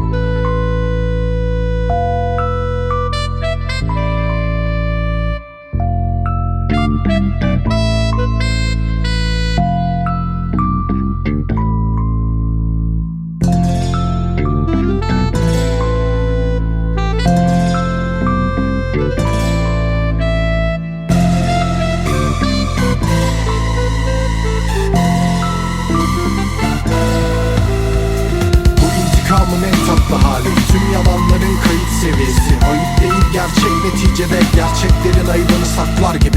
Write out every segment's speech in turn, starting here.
Bu tatlı hali. Tüm yalanların kayıt seviyesi. Ayıp değil gerçek neticede. Gerçeklerin ayıbını saklar gibi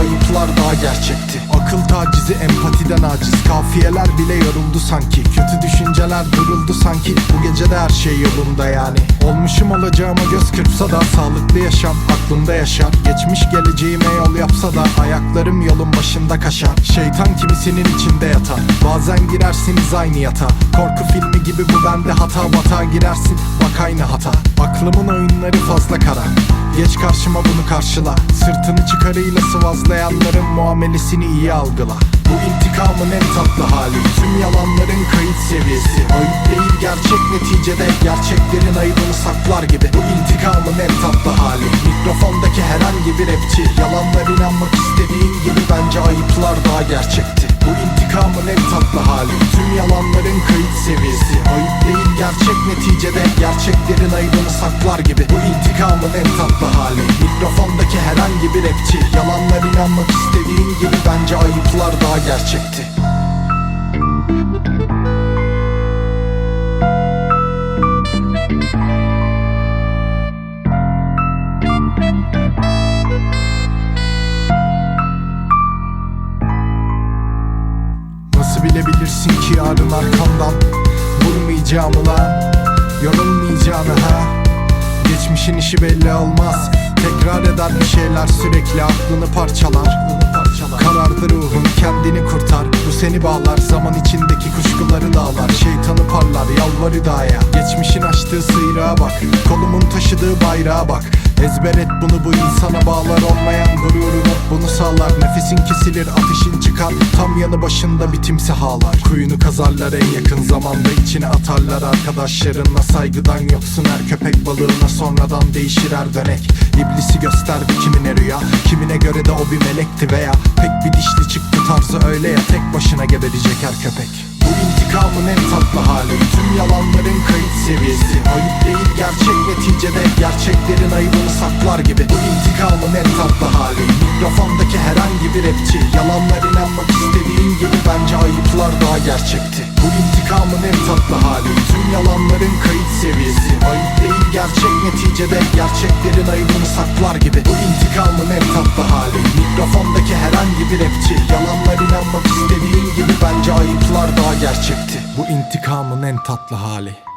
ayıplar daha gerçekti. Akıl tacizi empatiden aciz. Kafiyeler bile yoruldu sanki. Kötü düşünceler duruldu sanki. Bu gece de her şey yolunda yani. Olmuşum olacağıma göz kırpsa da Sağlıklı yaşam aklımda yaşar. Geçmiş geleceğime yol yapsa da Ayaklarım yolun başında kaşar. Şeytan kimisinin içinde yatar. Bazen girersiniz aynı yatağa Korku filmi gibi bu bende hata batağa girersin. Bak aynı hata. Aklımın oyunları fazla kara Geç karşıma bunu karşıla. Sırtını çıkarıyla sıvazlayanların muamelesini iyi algıla. Bu intikamın en tatlı hali. Tüm yalanların kayıt seviyesi. Ayıp değil gerçek neticede Gerçeklerin ayıbını saklar gibi. Bu intikamın en tatlı hali. Mikrofondaki herhangi bir rapçi Yalanlar inanmak istediğin gibi Bence ayıplar daha gerçekti Bu intikamın en tatlı hali. Tüm yalanların kayıt seviyesi. Ayıp değil gerçek neticede Gerçeklerin ayıbını saklar gibi. Bu intikamın en tatlı hali. Mikrofondaki herhangi bir rapçi Yalanlar inanmak istediğin gibi Bence ayıplar daha gerçekti bilebilirsin ki yarın arkamdan Vurmayacağımı lan. Yorulmayacağını ha. Geçmişin işi belli olmaz. Tekrar eder bir şeyler sürekli aklını parçalar. Karardı ruhun kendini kurtar. Bu seni bağlar zaman içindeki kuşkuları dağlar. Şeytanı parlar yalvarı dağa. Geçmişin açtığı sıyrağa bak. Kolumun taşıdığı bayrağa bak Ezber et bunu bu insana bağlar olmayan gururunu Bunu sağlar. Nefesin kesilir ateşin çıkar. Tam yanı başında bir timsah ağlar Kuyunu kazarlar en yakın zamanda içine atarlar. Arkadaşlarınla saygıdan yoksun her köpek balığına sonradan değişir her dönek. İblisi gösterdi kimine rüya Kimine göre de o bir melekti veya. Pek bir dişli çıktı tarzı öyle ya tek başına geberecek her köpek. Bu intikamın en tatlı hali Tüm yalanların kayıt seviyesi. Ayıp değil gerçek neticede Gerçeklerin ayıbını saklar gibi. Bu intikamın en tatlı hali. Mikrofondaki herhangi bir rapçi Yalanlar inanmak istediğin gibi Bence ayıplar daha gerçekti. Bu intikamın en tatlı hali. Tüm yalanların kayıt seviyesi. Ayıp değil gerçek neticede Gerçeklerin ayıbını saklar gibi. Bu intikamın en tatlı hali. Mikrofondaki herhangi bir rapçi Yalanlar inanmak istediğin gibi Bence ayıplar gerçekti. Bu intikamın en tatlı hali